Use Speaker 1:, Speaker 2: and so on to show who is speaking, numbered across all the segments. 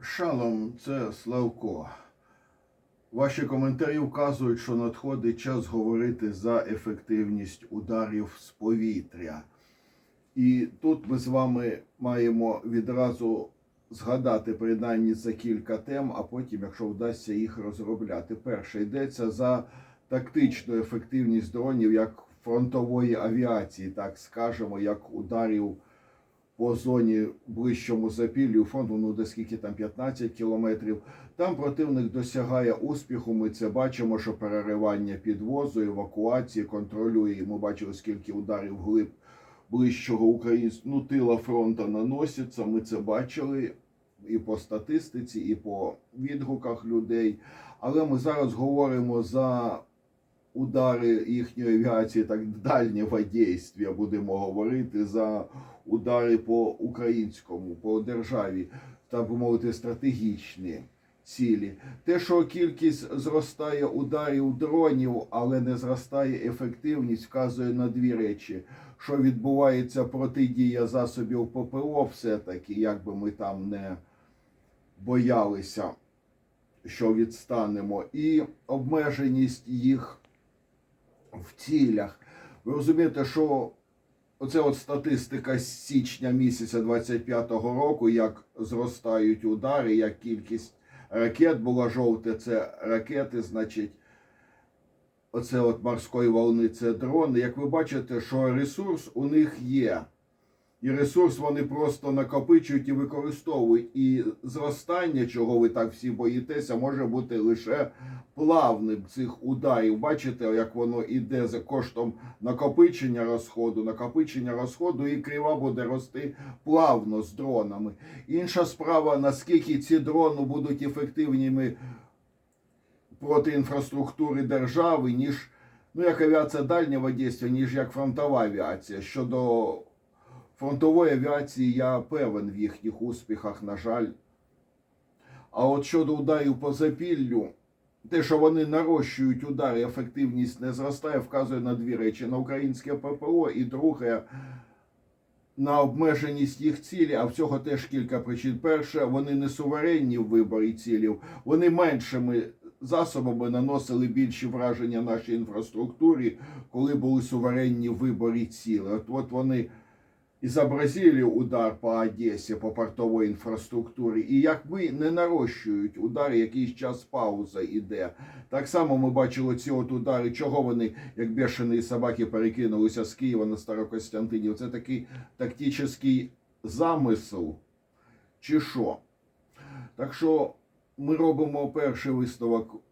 Speaker 1: Шалом, це Славко. Ваші коментарі вказують, що надходить час говорити за ефективність ударів з повітря. І тут ми з вами маємо відразу згадати принаймні за кілька тем, а потім, якщо вдасться їх розробляти. Перше йдеться за тактичну ефективність дронів як фронтової авіації, так скажемо, як ударів по зоні ближчому запіллю фронту, ну де скільки там 15 кілометрів. Там противник досягає успіху. Ми це бачимо, що переривання підвозу, евакуації контролює. Ми бачили, скільки ударів глиб ближчого українського ну, тила фронту наноситься. Ми це бачили і по статистиці, і по відгуках людей. Але ми зараз говоримо за удари їхньої авіації, так дальнього дійства, будемо говорити за удари по українському, по державі, так би мовити, стратегічні цілі. Те, що кількість зростає ударів дронів, але не зростає ефективність, вказує на дві речі. Що відбувається протидія засобів ППО, все-таки, як би ми там не боялися, що відстанемо, і обмеженість їх в цілях. Ви розумієте, що оце от статистика з січня місяця 25-го року, як зростають удари, як кількість ракет була жовте, це ракети, значить, оце от морської волни, це дрони. Як ви бачите, що ресурс у них є. І ресурс вони просто накопичують і використовують. І зростання, чого ви так всі боїтеся, може бути лише плавним цих ударів. Бачите, як воно іде за коштом накопичення розходу, накопичення розходу, і крива буде рости плавно з дронами. Інша справа, наскільки ці дрони будуть ефективними проти інфраструктури держави, ніж ну, як авіація дальнього дійства, ніж як фронтова авіація. Щодо фронтової авіації я певен в їхніх успіхах, на жаль. А от щодо ударів по запіллю, те, що вони нарощують удари, ефективність не зростає, вказує на дві речі: на українське ППО і друге на обмеженість їх цілі. А в цього теж кілька причин. Перше, вони не суверенні в виборі цілів, вони меншими засобами наносили більші враження нашій інфраструктурі, коли були суверенні в виборі цілей. От, от вони изобразили удар по Одесі, по портовій інфраструктурі, і якби не нарощують удари, якийсь час пауза іде. Так само ми бачили ці от удари, чого вони, як бешені собаки, перекинулися з Києва на Старокостянтинів. Це такий тактичний замисел, чи що? Так що ми робимо перший висновок.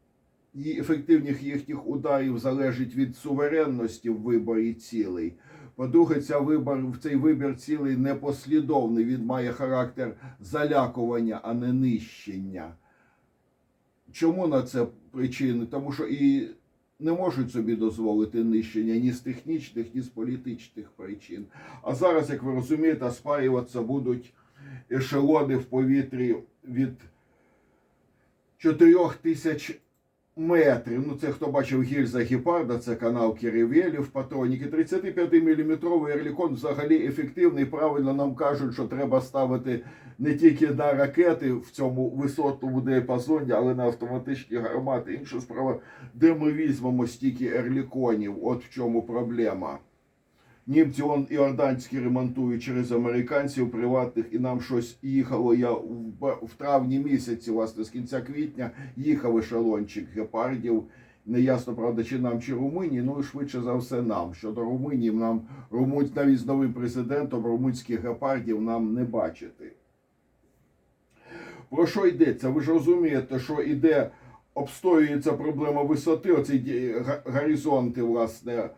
Speaker 1: І ефективність їхніх ударів залежить від суверенності в виборі цілей. По-друге, ця вибор, цей вибір цілий непослідовний. Він має характер залякування, а не нищення. Чому на це причини? Тому що і не можуть собі дозволити нищення ні з технічних, ні з політичних причин. А зараз, як ви розумієте, спарюватися будуть ешелони в повітрі від 4 тисяч метрів. Ну, це хто бачив гільза Гепарда, це канал Кірівєлів, патроніки. 35-мм Ерлікон взагалі ефективний. Правильно нам кажуть, що треба ставити не тільки на ракети в цьому висотному діапазоні, але на автоматичні гармати. Інша справа, де ми візьмемо стільки ерліконів, от в чому проблема. Німці он іорданські ремонтують через американців приватних, і нам щось їхало. Я в, травні місяці, власне, з кінця квітня їхав ешелончик гепардів. Неясно, правда, чи нам, чи Румунії, ну і швидше за все нам. Щодо Румунії, нам румунсь, навіть з новим президентом румунських гепардів нам не бачити. Про що йдеться? Ви ж розумієте, що іде, обстоюється проблема висоти, оці горизонти, власне,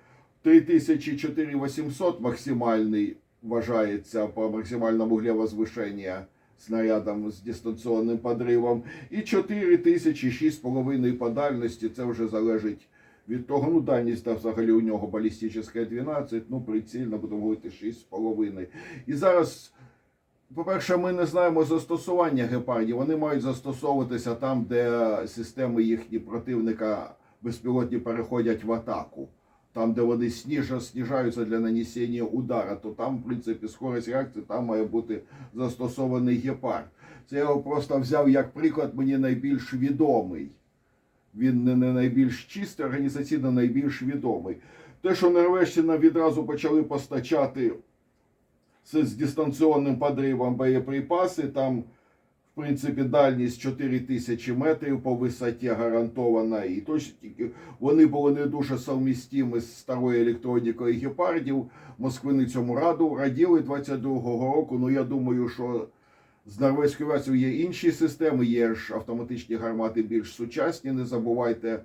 Speaker 1: 3000-4800 максимальний вважається по максимальному глевозвышения снарядом з дистанційним подривом. І 4000 6,5 по дальності, це вже залежить від того, ну дальність та взагалі у нього балістична 12, ну прицільно будемо говорити 6,5. І зараз по-перше, ми не знаємо застосування гепардів. Вони мають застосовуватися там, де системи їхні противника безпілотні переходять в атаку. Там, де вони сніжа, сніжаються для нанесення удара, то там, в принципі, скорість реакції там має бути застосований гепард. Це я його просто взяв як приклад, мені найбільш відомий. Він не, найбільш чистий, організаційно найбільш відомий. Те, що Норвежщина відразу почали постачати з дистанційним подривом боєприпаси, там, принципі, дальність 4 тисячі метрів по висоті гарантована. І точно вони були не дуже совмістимі з старою електронікою гепардів. Москвини цьому раду раділи 22-го року. Ну я думаю, що з норвезькою версією є інші системи, є ж автоматичні гармати більш сучасні. Не забувайте.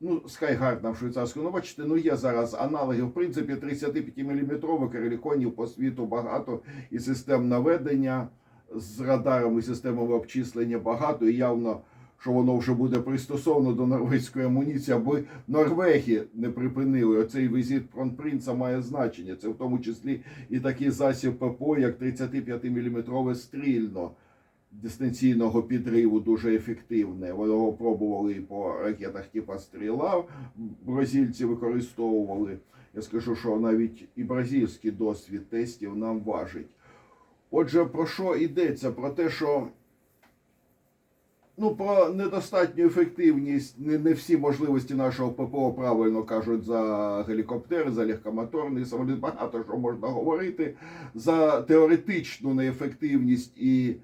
Speaker 1: Ну, Скайгард нам швейцарську. Ну, бачите, ну є зараз аналоги. В принципі, 35-мм кареліконів по світу багато і систем наведення з радарами, системами обчислення багато. І явно, що воно вже буде пристосовано до норвезької амуніції, аби Норвегії не припинили. Оцей візит Кронпринца має значення. Це в тому числі і такий засіб ППО, як 35-мм стрільно дистанційного підриву дуже ефективне. Вони його пробували і по ракетах типу стріла. Бразильці використовували. Я скажу, що навіть і бразильський досвід тестів нам важить. Отже, про що йдеться? Про те, що ну, про недостатню ефективність, не, не всі можливості нашого ППО правильно кажуть за гелікоптери, за легкомоторний самоліт. Багато що можна говорити за теоретичну неефективність і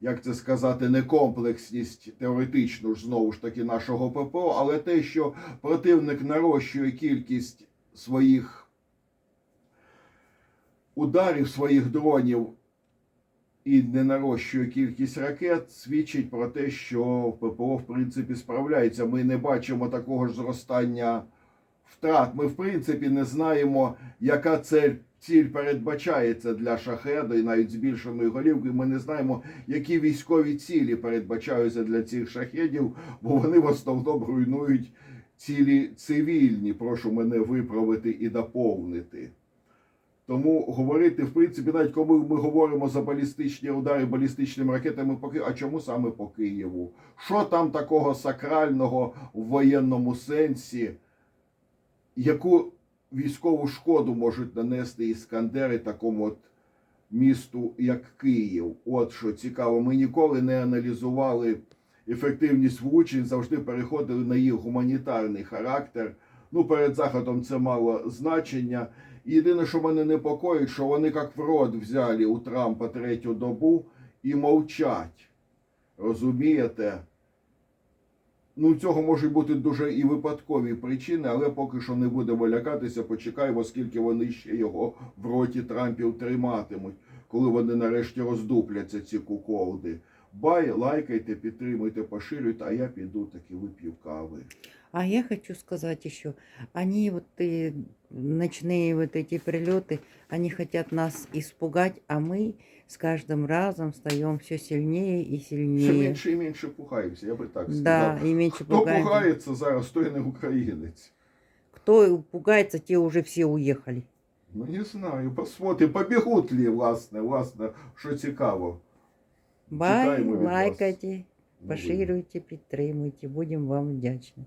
Speaker 1: як це сказати, некомплексність теоретичну ж знову ж таки нашого ППО, але те, що противник нарощує кількість своїх ударів, своїх дронів і не нарощує кількість ракет, свідчить про те, що ППО в принципі справляється. Ми не бачимо такого ж зростання втрат. Ми, в принципі, не знаємо, яка цель. Ціль передбачається для шахеду і навіть збільшеної голівки. Ми не знаємо, які військові цілі передбачаються для цих шахедів, бо вони в основному руйнують цілі цивільні. Прошу мене виправити і доповнити. Тому говорити, в принципі, навіть коли ми говоримо за балістичні удари балістичними ракетами по Києву, а чому саме по Києву? Що там такого сакрального в воєнному сенсі? Яку військову шкоду можуть нанести іскандери такому от місту, як Київ? От що цікаво, ми ніколи не аналізували ефективність влучень, завжди переходили на їх гуманітарний характер. Ну, перед заходом це мало значення. Єдине, що мене непокоїть, що вони як в рот взяли у Трампа третю добу і мовчать. Розумієте? Ну, цього можуть бути дуже і випадкові причини, але поки що не будемо лякатися, почекаємо, скільки вони ще його в роті Трампів триматимуть, коли вони нарешті роздупляться, ці куколди. Бай, лайкайте, підтримуйте, поширюйте, а я піду таки вип'ю кави.
Speaker 2: А я хочу сказать еще, они вот и ночные вот эти прилеты, они хотят нас испугать, а мы с каждым разом встаем все сильнее и
Speaker 1: Все
Speaker 2: сильнее.
Speaker 1: менше і менше пугаємося, я би так сказав.
Speaker 2: Да, и меньше
Speaker 1: Хто
Speaker 2: пугаемся.
Speaker 1: пугається зараз, той не українець.
Speaker 2: Кто пугается, те уже все уехали.
Speaker 1: Ну не знаю, посмотрим, побігуть ли, власне, власне, що цікаво.
Speaker 2: Бай, лайкайте, поширюйте, підтримуйте. Будемо вам вдячні.